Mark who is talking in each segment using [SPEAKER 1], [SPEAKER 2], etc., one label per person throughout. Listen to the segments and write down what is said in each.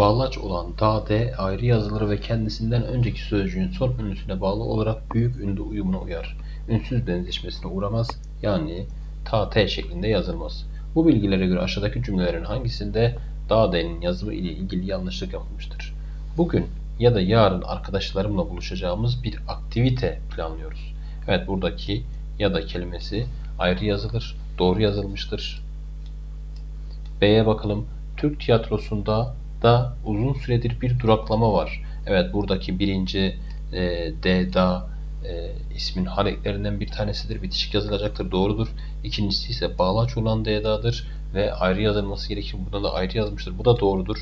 [SPEAKER 1] Bağlaç olan da d ayrı yazılır ve kendisinden önceki sözcüğün son ünlüsüne bağlı olarak büyük ünlü uyumuna uyar. Ünsüz benzeşmesine uğramaz yani ta t şeklinde yazılmaz. Bu bilgilere göre aşağıdaki cümlelerin hangisinde da d'nin yazımı ile ilgili yanlışlık yapılmıştır? Bugün ya da yarın arkadaşlarımla buluşacağımız bir aktivite planlıyoruz. Evet buradaki ya da kelimesi ayrı yazılır, doğru yazılmıştır. B'ye bakalım. Türk tiyatrosunda da uzun süredir bir duraklama var. Evet buradaki birinci e, D, da e, ismin hareklerinden bir tanesidir. Bitişik yazılacaktır. Doğrudur. İkincisi ise bağlaç olan D'dadır ve ayrı yazılması gerekir. Burada da ayrı yazmıştır. Bu da doğrudur.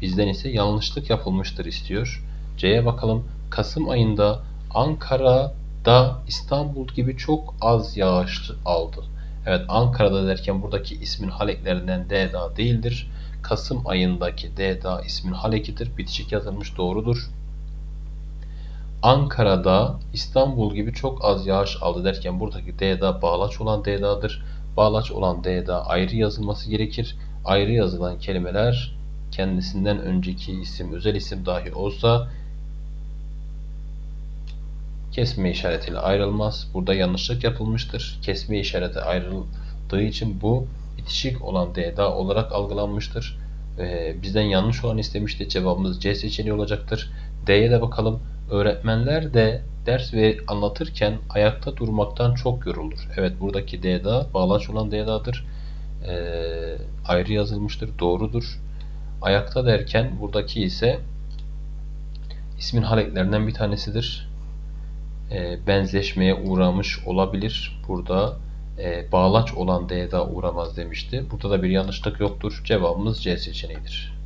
[SPEAKER 1] Bizden ise yanlışlık yapılmıştır istiyor. C'ye bakalım. Kasım ayında Ankara'da İstanbul gibi çok az yağış aldı. Evet Ankara'da derken buradaki ismin haleklerinden D da değildir. Kasım ayındaki D ismin halekidir. Bitişik yazılmış doğrudur. Ankara'da İstanbul gibi çok az yağış aldı derken buradaki D da bağlaç olan D da'dır. Bağlaç olan D da ayrı yazılması gerekir. Ayrı yazılan kelimeler kendisinden önceki isim özel isim dahi olsa kesme işaretiyle ayrılmaz. Burada yanlışlık yapılmıştır. Kesme işareti ayrıldığı için bu bitişik olan D'da olarak algılanmıştır. Ee, bizden yanlış olan istemişti. Cevabımız C seçeneği olacaktır. D'ye de bakalım. Öğretmenler de ders ve anlatırken ayakta durmaktan çok yorulur. Evet buradaki D'da bağlaç olan D'dadır. Ee, ayrı yazılmıştır. Doğrudur. Ayakta derken buradaki ise ismin hareklerinden bir tanesidir. E, benzeşmeye uğramış olabilir. Burada e, bağlaç olan D'da uğramaz demişti. Burada da bir yanlışlık yoktur. Cevabımız C seçeneğidir.